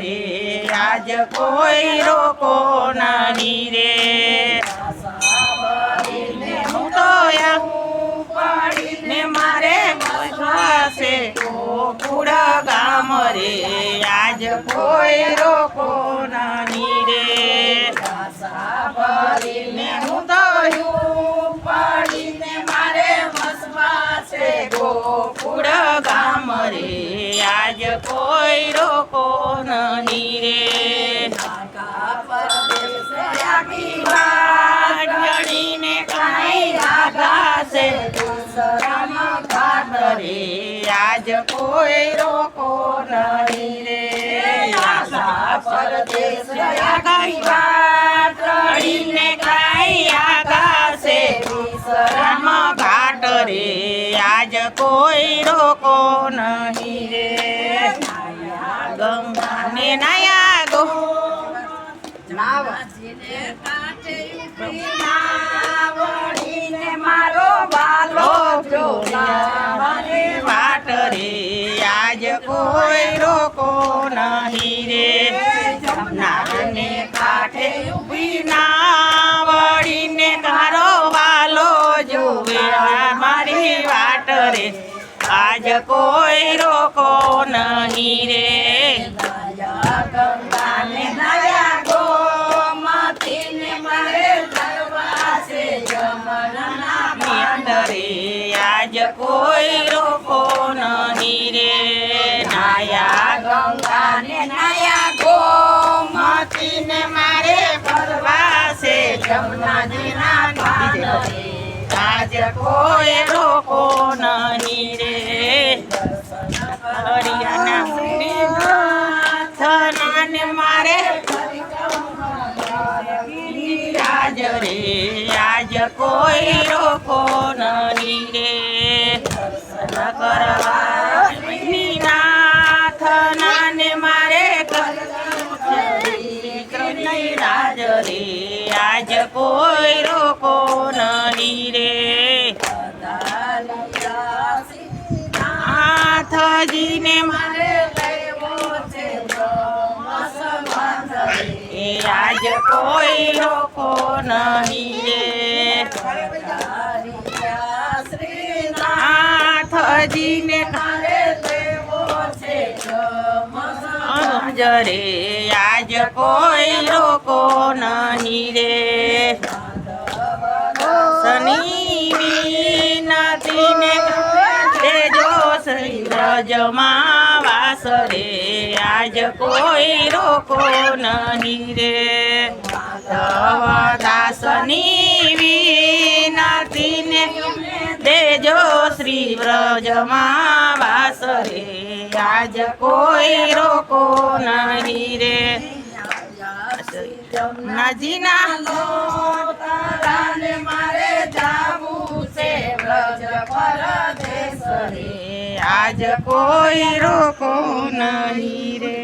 રે આજ કોઈ રોકો નાની રે. હું તો પડીને મારે બસવાશે ગોકુળ ગામ રે. આજ કોઈ રોકો નાની રે. ને હું તો ગોકુળ ગામ રે? આજ કોઈ રોકો નહીં રે. આખી કાંઈ ઘાટ રે. આજ કોઈ રોકો નહીં રે. પરદેશ ગઈ વાત રડીને કાંઈ કોઈ રોકો નહીં રે. ગંગાને નયા ગો મારો બાલો વાટ રે. આજ કોઈ રોકો નહીં રે. જમનાને કાંઠે ઊભી ના વળીને તારો વાલો જોવે. આજ કોઈ રોકો નહીં રે. આજ કોઈ આજ કોઈ રોકો નહીં રે. હરિયાના મારે આજ રે. આજ કોઈ રોકો નહીં રે. કરવા નાથ નાને મારે રાજ રે. આજ કોઈ રોકો નહીં રે. નાથજીને મારે આજ કોઈ લોકો નહીં નાથજીને જરે આજ કોઈ લોકો નહીં રે. વ્રજમાં રે આજ કોઈ રોકો નહીં રે. દાસની વિનતીને દેજો શ્રી વ્રજમાં વાસ રે આજ કોઈ રોકો નહીં રે. નજીના મારે જાવું છે વ્રજ પરદેશ રે આજ કોઈ રોકો નહીં રે.